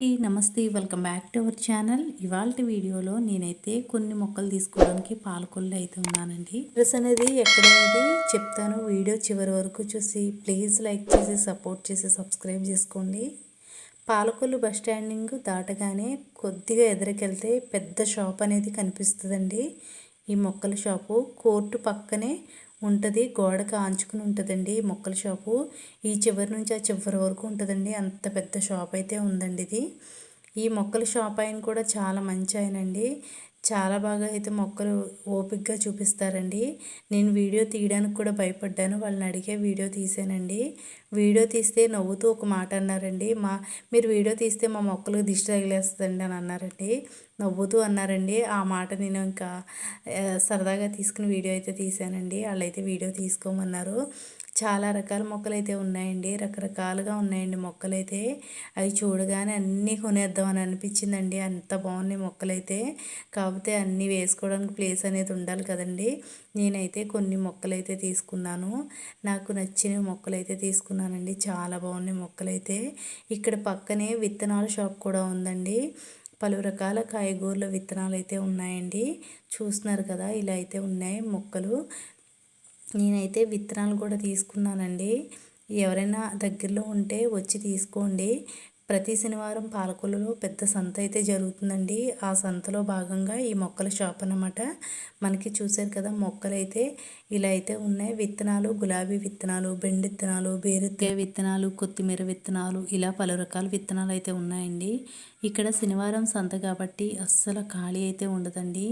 ఈ నమస్తే welcome back to our channel. ఇవాళ వీడియోలో నేనైతే కొన్ని మొక్కలు తీసుకోవడానికి పాలకొల్లు అయితే ఉన్నానండి. డ్రెస్ అనేది ఎక్కడనేది చెప్తాను. వీడియో చివరి వరకు చూసి ప్లీజ్ లైక్ చేసి సపోర్ట్ చేసి సబ్స్క్రైబ్ చేసుకోండి. పాలకొల్లు బస్ స్టాండింగ్ దాటగానే కొద్దిగా ఎదురుకెళ్తే పెద్ద షాప్ అనేది కనిపిస్తుందండి. ఈ మొక్కల షాపు కోర్టు పక్కనే ఉంటుంది గోడకు ఆంచుకుని ఉంటుందండి మొక్కల షాపు. ఈ చివరి నుంచి ఆ చివరి వరకు ఉంటుందండి. అంత పెద్ద షాప్ అయితే ఉందండి ఇది. ఈ మొక్కల షాప్ ఆయన కూడా చాలా మంచి ఆయనండి. చాలా బాగా అయితే మొక్కలు ఓపిక్గా చూపిస్తారండి. నేను వీడియో తీయడానికి కూడా భయపడ్డాను. వాళ్ళని అడిగే వీడియో తీసానండి. వీడియో తీస్తే నవ్వుతూ ఒక మాట అన్నారండి. మా మీరు వీడియో తీస్తే మా మొక్కలకు దిష్టి తగిలేస్తుందండి అని అన్నారండి. నవ్వుతూ అన్నారండి. ఆ మాట నేను ఇంకా సరదాగా తీసుకుని వీడియో అయితే తీసానండి. వాళ్ళైతే వీడియో తీసుకోమన్నారు. చాలా రకాల మొక్కలు అయితే ఉన్నాయండి. రకరకాలుగా ఉన్నాయండి మొక్కలైతే. అవి చూడగానే అన్నీ కొనేద్దామని అనిపించిందండి. అంత బాగున్నాయి మొక్కలైతే. కాకపోతే అన్నీ వేసుకోవడానికి ప్లేస్ అనేది ఉండాలి కదండి. నేనైతే కొన్ని మొక్కలైతే తీసుకున్నాను. నాకు నచ్చిన మొక్కలైతే తీసుకున్నానండి. చాలా బాగున్నాయి మొక్కలైతే. ఇక్కడ పక్కనే విత్తనాల షాప్ కూడా ఉందండి. పలు రకాల కాయగూరల విత్తనాలు అయితే ఉన్నాయండి. చూస్తున్నారు కదా ఇలా అయితే ఉన్నాయి మొక్కలు. నేనైతే విత్తనాలు కూడా తీసుకున్నానండి. ఎవరైనా దగ్గరలో ఉంటే వచ్చి తీసుకోండి. ప్రతి శనివారం పాలకొల్లులో పెద్ద సంత అయితే జరుగుతుందండి. ఆ సంతలో భాగంగా ఈ మొక్కల షాప్ అన్నమాట. మనకి చూసారు కదా మొక్కలు అయితే ఇలా అయితే ఉన్నాయి. విత్తనాలు గులాబీ విత్తనాలు బెండి విత్తనాలు బేరెత్తే విత్తనాలు కొత్తిమీర విత్తనాలు ఇలా పలు రకాల విత్తనాలు అయితే ఉన్నాయండి. ఇక్కడ శనివారం సంత కాబట్టి అస్సలు ఖాళీ అయితే ఉండదండి.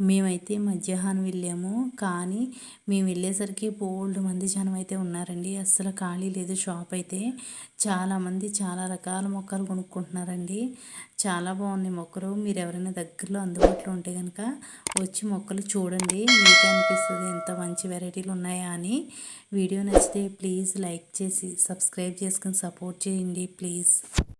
మేమైతే మధ్యాహ్నం వెళ్ళాము. కానీ మేము వెళ్ళేసరికి బోల్డ్ మంది జనం అయితే ఉన్నారండి. అస్సలు ఖాళీ లేదు షాప్ అయితే. చాలామంది చాలా రకాల మొక్కలు కొనుక్కుంటున్నారండి. చాలా బాగున్నాయి మొక్కలు. మీరు ఎవరైనా దగ్గరలో అందుబాటులో ఉంటే కనుక వచ్చి మొక్కలు చూడండి. మీకు అనిపిస్తుంది ఎంత మంచి వెరైటీలు ఉన్నాయా అని. వీడియో నచ్చితే ప్లీజ్ లైక్ చేసి సబ్స్క్రైబ్ చేసుకుని సపోర్ట్ చేయండి ప్లీజ్.